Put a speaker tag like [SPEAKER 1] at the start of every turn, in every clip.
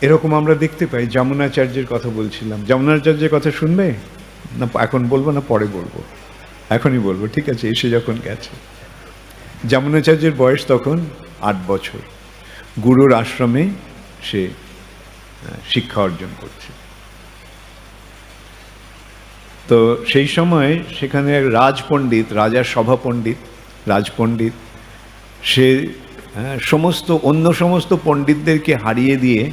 [SPEAKER 1] এরকম আমরা দেখতে পাই। যমুনাচার্যের কথা বলছিলাম। যমুনাচার্যের কথা শুনবে? না, এখন বলব না, পরে বলব। এখনই বলব, ঠিক আছে? এসে যখন গেছে। যমুনাচার্যের বয়স তখন আট বছর। গুরুর আশ্রমে সে শিক্ষা অর্জন করছে। তো সেই সময় সেখানে রাজপণ্ডিত, রাজার সভা পণ্ডিত রাজপণ্ডিত, সে সমস্ত, অন্য সমস্ত পণ্ডিতদেরকে হারিয়ে দিয়ে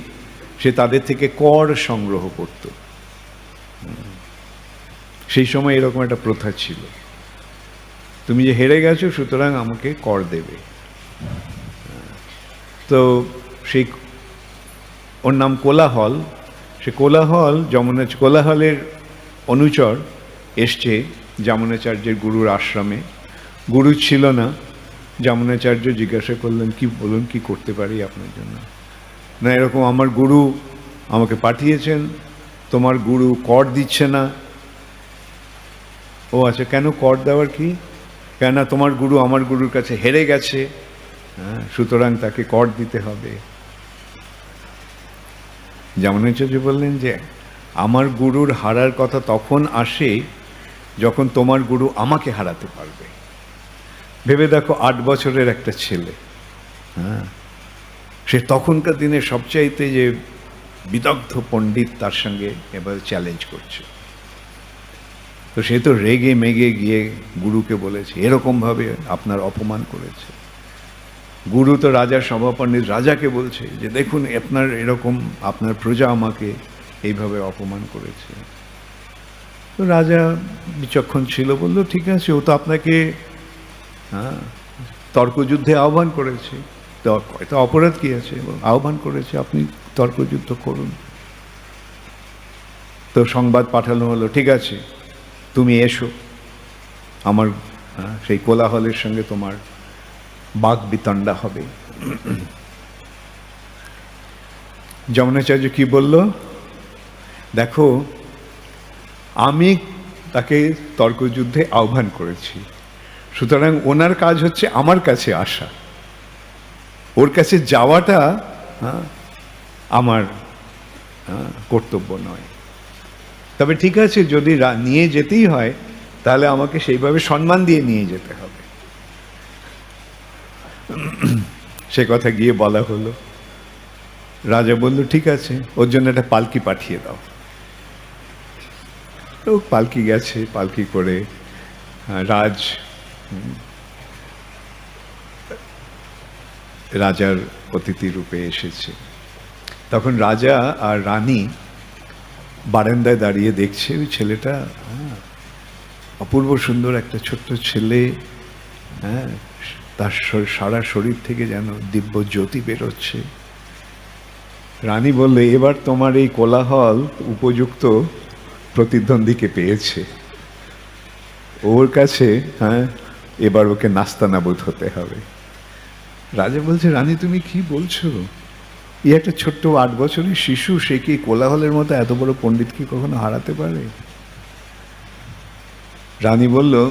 [SPEAKER 1] সে তাদের থেকে কর সংগ্রহ করত। সেই সময় এরকম একটা প্রথা ছিল। তুমি যে হেরে গেছো, সুতরাং আমাকে কর দেবে। তো সেই ওর নাম কোলাহল। সে কোলাহল যমুনা কোলাহলের অনুচর এসছে যমুনাচার্যের গুরুর আশ্রমে। গুরু ছিল না। যমুনাচার্য জিজ্ঞাসা করলেন, কি বলুন, কি করতে পারি আপনার জন্য? না, এরকম আমার গুরু আমাকে পাঠিয়েছেন, তোমার গুরু কর দিচ্ছে না। ও আচ্ছা কেন কর দেওয়ার কি? কেননা তোমার গুরু আমার গুরুর কাছে হেরে গেছে। হ্যাঁ সুতরাং তাকে কর দিতে হবে। যমুনাচার্য বললেন যে, আমার গুরুর হারার কথা তখন আসে যখন তোমার গুরু আমাকে হারাতে পারবে। ভেবে দেখো আট বছরের একটা ছেলে। হ্যাঁ সে তখনকার দিনে সবচাইতে যে বিদগ্ধ পণ্ডিত তার সঙ্গে এবার চ্যালেঞ্জ করছে। তো সে তো রেগে মেগে গিয়ে গুরুকে বলেছে, এরকমভাবে আপনার অপমান করেছে। গুরু তো রাজার সভাপণ্ডিত রাজাকে বলছে যে, দেখুন, আপনার এরকম, আপনার প্রজা আমাকে এইভাবে অপমান করেছে। তো রাজা বিচক্ষণ ছিল, বলল, ঠিক আছে, ও তো আপনাকে হ্যাঁ তর্কযুদ্ধে আহ্বান করেছে। তো হয়তো অপরাধ কি আছে? এবং আহ্বান করেছে, আপনি তর্কযুদ্ধ করুন। তো সংবাদ পাঠানো হলো, ঠিক আছে, তুমি এসো। আমার সেই কোলাহলের সঙ্গে তোমার বাঘ বিতণ্ডা হবে। যমুনাচার্য কি বলল? দেখো, আমি তাকে তর্কযুদ্ধে আহ্বান করেছি। সুতরাং ওনার কাজ হচ্ছে আমার কাছে আসা। ওর কাছে যাওয়াটা আমার কর্তব্য নয়। তবে ঠিক আছে, যদি নিয়ে যেতেই হয়, তাহলে আমাকে সেইভাবে সম্মান দিয়ে নিয়ে যেতে হবে। সে কথা গিয়ে বলা হলো। রাজা বলল, ঠিক আছে, ওর জন্য একটা পালকি পাঠিয়ে দাও। তো পালকি গেছে, পালকি করে রাজ রাজার অতিথি রূপে এসেছে। তখন রাজা আর রানী বারান্দায় দাঁড়িয়ে দেখছে ওই ছেলেটা হ্যাঁ, অপূর্ব সুন্দর একটা ছোট্ট ছেলে হ্যাঁ তার সারা শরীর থেকে যেন দিব্য জ্যোতি বেরোচ্ছে। রানী বললে এবার তোমার এই কোলাহল উপযুক্ত প্রতিদ্বন্দ্বীকে পেয়েছে। ওর কাছে হ্যাঁ এবার ওকে নাস্তানাবুদ হতে হবে। রাজা বলছে, রানী, তুমি কি বলছো? এই একটা ছোট্ট আট বছরের শিশু, সে কি কোলাহলের মতো এত বড় পণ্ডিত কি কখনো হারাতে পারে? রানী বলল,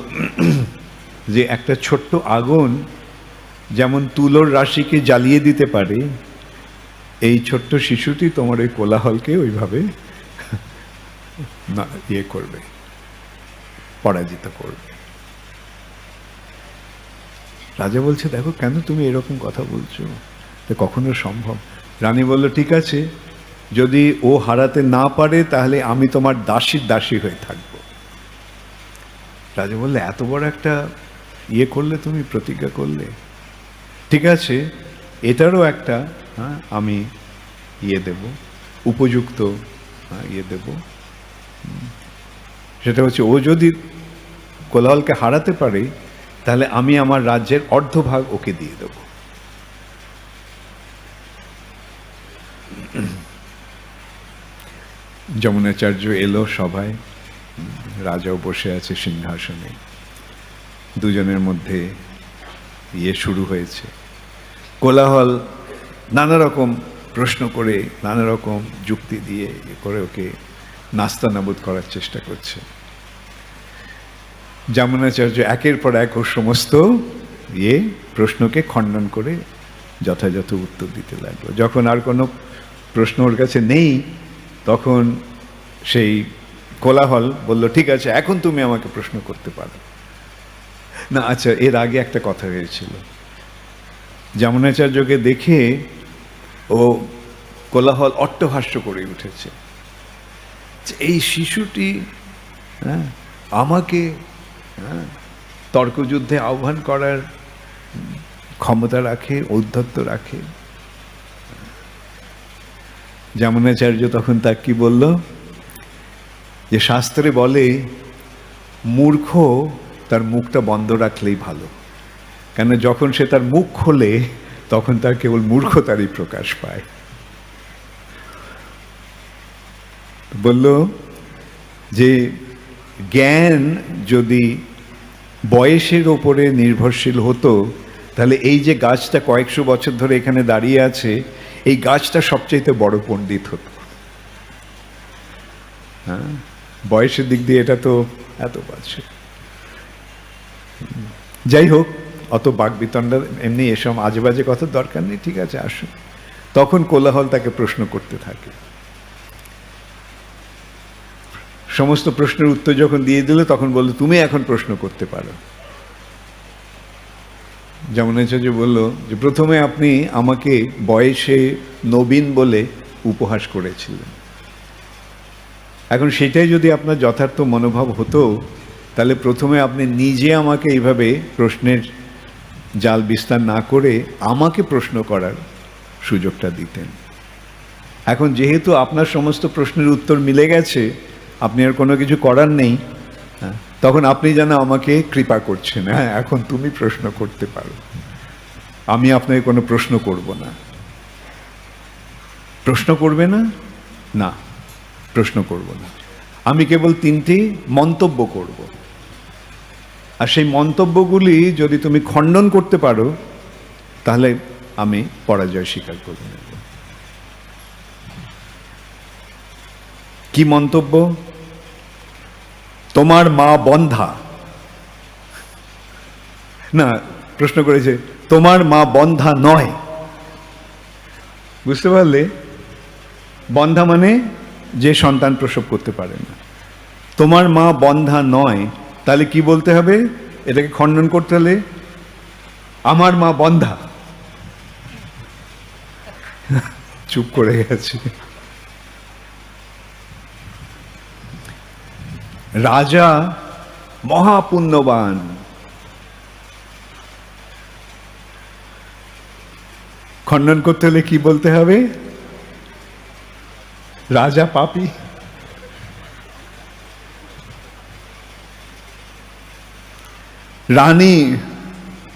[SPEAKER 1] যে একটা ছোট্ট আগুন যেমন তুলোর রাশিকে জ্বালিয়ে দিতে পারে, এই ছোট্ট শিশুটি তোমার ওই কোলাহলকে ওইভাবে না ইয়ে করবে, পরাজিত করবে। রাজা বলছে দেখো কেন তুমি এরকম কথা বলছো? তো কখনো সম্ভব? রানী বলল ঠিক আছে যদি ও হারাতে না পারে তাহলে আমি তোমার দাসীর দাসী হয়ে থাকব। রাজা বললে এত বড় একটা ইয়ে করলে তুমি প্রতিজ্ঞা করলে? ঠিক আছে এটারও একটা হ্যাঁ আমি ইয়ে দেব উপযুক্ত হ্যাঁ, ইয়ে দেব। সেটা হচ্ছে ও যদি কোলাহলকে হারাতে পারে তাহলে আমি আমার রাজ্যের অর্ধভাগ ওকে দিয়ে দেব। যমুনাচার্য এলো সভায়। রাজাও বসে আছে সিংহাসনে। দুজনের মধ্যে ইয়ে শুরু হয়েছে। কোলাহল নানা রকম প্রশ্ন করে নানা রকম যুক্তি দিয়ে করে ওকে নাস্তানাবুদ করার চেষ্টা করছে। যমুনাচার্য একের পর এক ওর সমস্ত ইয়ে প্রশ্নকে খণ্ডন করে যথাযথ উত্তর দিতে লাগল। যখন আর কোনো প্রশ্ন ওর কাছে নেই, তখন সেই কোলাহল বলল, ঠিক আছে, এখন তুমি আমাকে প্রশ্ন করতে পারো। না আচ্ছা এর আগে একটা কথা হয়েছিল। যমুনাচার্যকে দেখে ও কোলাহল অট্টহাস্য করে উঠেছে। এই শিশুটি হ্যাঁ আমাকে তর্কযুদ্ধে আহ্বান করার ক্ষমতা রাখে, ঔদ্ধত্য রাখে। যমুনাচার্য তখন তার কি বলল? যে শাস্ত্রে বলে, মূর্খ তার মুখটা বন্ধ রাখলেই ভালো। কেন যখন সে তার মুখ খোলে, তখন তার কেবল মূর্খতারই প্রকাশ পায়। বলল যে জ্ঞান যদি বয়সের ওপরে নির্ভরশীল হতো, তাহলে এই যে গাছটা কয়েকশো বছর ধরে এখানে দাঁড়িয়ে আছে, এই গাছটা সবচাইতে বড় পণ্ডিত হতো। হ্যাঁ? বয়সের দিক দিয়ে এটা তো এত বাজছে যাই হোক, অত বাক বিতণ্ডা এমনি এসব আজে বাজে কথার দরকার নেই, ঠিক আছে, আসুন। তখন কোলাহল তাকে প্রশ্ন করতে থাকে। সমস্ত প্রশ্নের উত্তর যখন দিয়ে দিল, তখন বলল, তুমি এখন প্রশ্ন করতে পারো। যেমন যে বলল যে, প্রথমে আপনি আমাকে বয়সে নবীন বলে উপহাস করেছিলেন। এখন সেটাই যদি আপনার যথার্থ মনোভাব হতো, তাহলে প্রথমে আপনি নিজে আমাকে এইভাবে প্রশ্নের জাল বিস্তার না করে আমাকে প্রশ্ন করার সুযোগটা দিতেন। এখন যেহেতু আপনার সমস্ত প্রশ্নের উত্তর মিলে গেছে আপনি আর কোনো কিছু করার নেই হ্যাঁ, তখন আপনি যেন আমাকে কৃপা করছেন হ্যাঁ এখন তুমি প্রশ্ন করতে পারো। আমি আপনাকে কোনো প্রশ্ন করব না। প্রশ্ন করবে না? না প্রশ্ন করব না। আমি কেবল তিনটি মন্তব্য করব। আর সেই মন্তব্যগুলি যদি তুমি খণ্ডন করতে পারো তাহলে আমি পরাজয় স্বীকার করে নেব। কি মন্তব্য? তোমার মা বন্ধা। না, প্রশ্ন করেছে তোমার মা বন্ধা নয়। বুঝতে পারলে? বন্ধা মানে যে সন্তান প্রসব করতে পারে না। তোমার মা বন্ধা নয়, তাহলে কি বলতে হবে? এটাকে খণ্ডন করতে হলে আমার মা বন্ধা। চুপ করে গেছে। রাজা মহাপুণ্যবান। খণ্ডন করতে হলে কি বলতে হবে? রাজা পাপি। রানী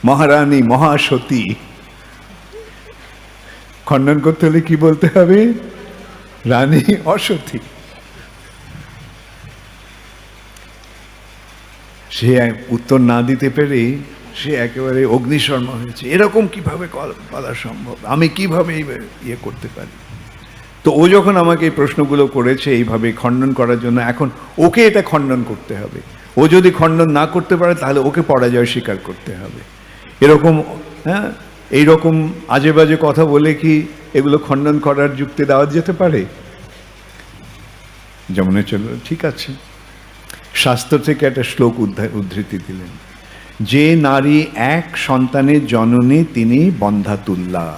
[SPEAKER 1] মহারানী মহাসতী। খণ্ডন করতে হলে কি বলতে হবে? রানী অসতী। সে উত্তর না দিতে পেরে সে একেবারে অগ্নিশর্মা হয়েছে। এরকম কীভাবে বলা সম্ভব? আমি কীভাবে ইয়ে করতে পারি? তো ও যখন আমাকে এই প্রশ্নগুলো করেছে এইভাবে খণ্ডন করার জন্য, এখন ওকে এটা খণ্ডন করতে হবে। ও যদি খণ্ডন না করতে পারে, তাহলে ওকে পরাজয় স্বীকার করতে হবে। এরকম হ্যাঁ? এইরকম আজে বাজে কথা বলে কি এগুলো খণ্ডন করার যুক্তি দেওয়া যেতে পারে? যেমন চলো ঠিক আছে। শাস্ত্র থেকে একটা শ্লোক উদ্ধা- উদ্ধৃতি দিলেন। যে নারী এক সন্তানের জননী তিনি বন্ধাতুল্লা।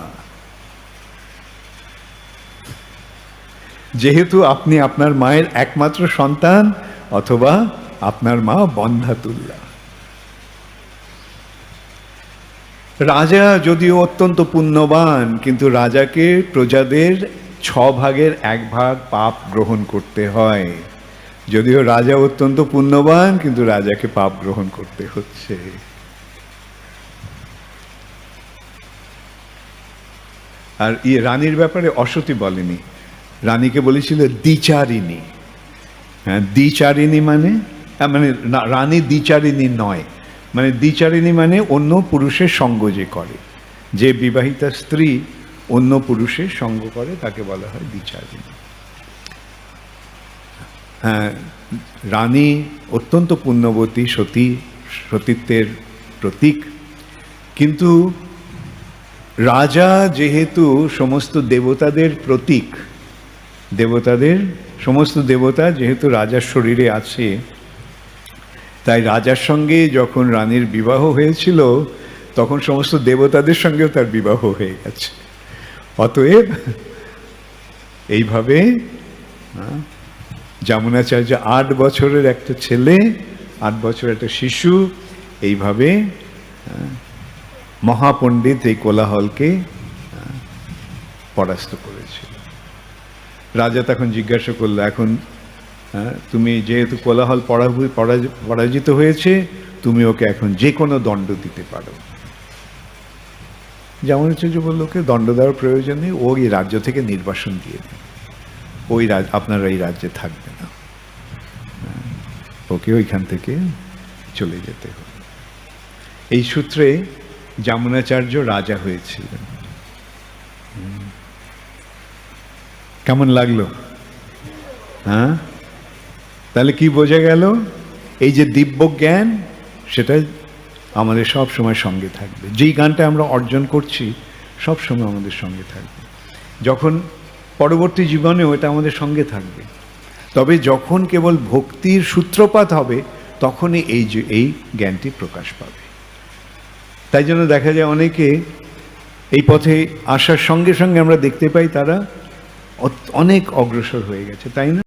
[SPEAKER 1] যেহেতু আপনি আপনার মায়ের একমাত্র সন্তান, অথবা আপনার মা বন্ধাতুল্লা। রাজা যদিও অত্যন্ত পুণ্যবান, কিন্তু রাজাকে প্রজাদের ছ ভাগের এক ভাগ পাপ গ্রহণ করতে হয়। যদিও রাজা অত্যন্ত পুণ্যবান, কিন্তু রাজাকে পাপ গ্রহণ করতে হচ্ছে। আর ইয়ে রানীর ব্যাপারে অসতী বলেনি। রানীকে বলেছিল দ্বিচারিণী। হ্যাঁ দ্বিচারিণী মানে মানে রানী দ্বিচারিণী নয়। মানে দ্বিচারিণী মানে অন্য পুরুষের সঙ্গ যে করে। যে বিবাহিতা স্ত্রী অন্য পুরুষের সঙ্গ করে, তাকে বলা হয় দ্বিচারিণী। রানী অত্যন্ত পুণ্যবতী সতী সতীত্বের প্রতীক। কিন্তু রাজা যেহেতু সমস্ত দেবতাদের প্রতীক দেবতাদের সমস্ত দেবতা যেহেতু রাজার শরীরে আছে তাই রাজার সঙ্গে যখন রানীর বিবাহ হয়েছিল তখন সমস্ত দেবতাদের সঙ্গেও তার বিবাহ হয়ে গেছে। অতএব এইভাবে হ্যাঁ, যমুনাচার্য আট বছরের একটা ছেলে, আট বছরের একটা শিশু। এইভাবে মহাপণ্ডিত এই কোলাহলকে পরাস্ত করেছিল রাজা তখন জিজ্ঞাসা করল, এখন তুমি যেহেতু কোলাহল পরাজিত হয়েছে, তুমি ওকে এখন যে কোনো দণ্ড দিতে পারো। যেমন হচ্ছে যে বলল, ওকে দণ্ড দেওয়ার প্রয়োজন নেই, ও এই রাজ্য থেকে নির্বাসন দিয়ে দিন। ওই রাজ আপনারা এই রাজ্যে থাকবে না। হ্যাঁ, ওকে ওইখান থেকে চলে যেতে হবে। এই সূত্রে যমুনাচার্য রাজা হয়েছিলেন। কেমন লাগল? হ্যাঁ তাহলে কি বোঝা গেল? এই যে দিব্য জ্ঞান সেটা আমাদের সব সময় সঙ্গে থাকবে। যেই গানটা আমরা অর্জন করছি সব সময় আমাদের সঙ্গে থাকবে। যখন পরবর্তী জীবনেও এটা আমাদের সঙ্গে থাকবে। তবে যখন কেবল ভক্তির সূত্রপাত হবে, তখনই এই যে, এই জ্ঞানটি প্রকাশ পাবে। তাই জন্য দেখা যায় অনেকে এই পথে আসার সঙ্গে সঙ্গে আমরা দেখতে পাই তারা অনেক অগ্রসর হয়ে গেছে, তাই না?